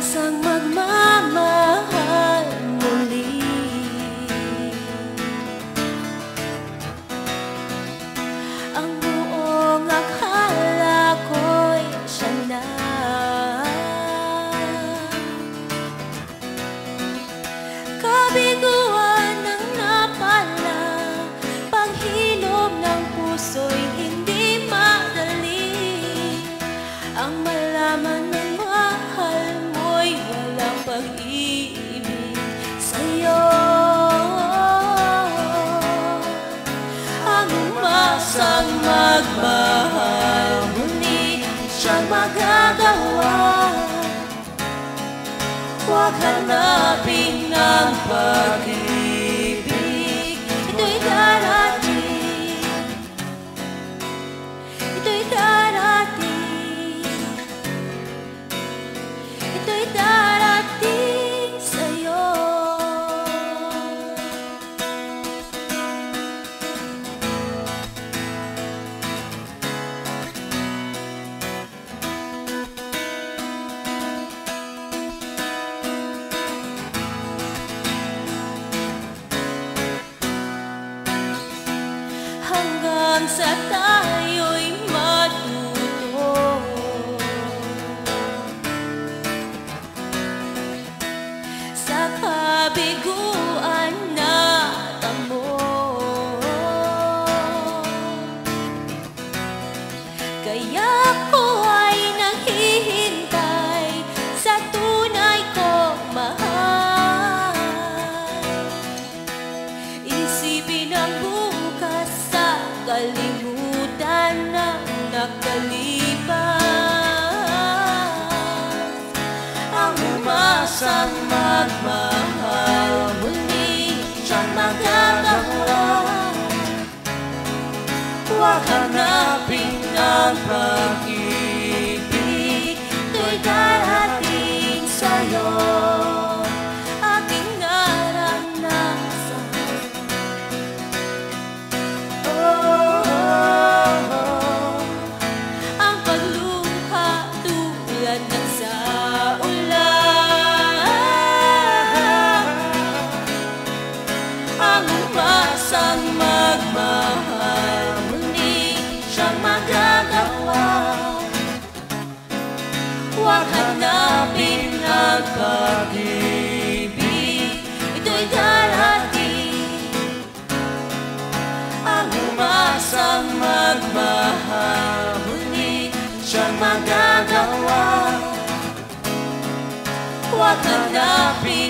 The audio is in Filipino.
pag-asang magmamahal muli. Ang buong akala ko'y siya na Kabiguan ng napala Paghilom ng puso'y ibig sa'yo. Ang umasang magmahal Ngunit siyang magagawa. Huwag hanapin ang pag-ibig. Hanggang sa tayo'y matuto. Sa kabiguan Kaya ko ng nakalipas Ang umasang magmahal Muli siyang magagawa Huwag hanapin ang pag-ibig Ito'y darating sa'yo siyang magagawa. Huwag hanapin ang pag-ibig. Ito'y darating. Ang umasang magmahal Muli siyang magagawa. Huwag hanapin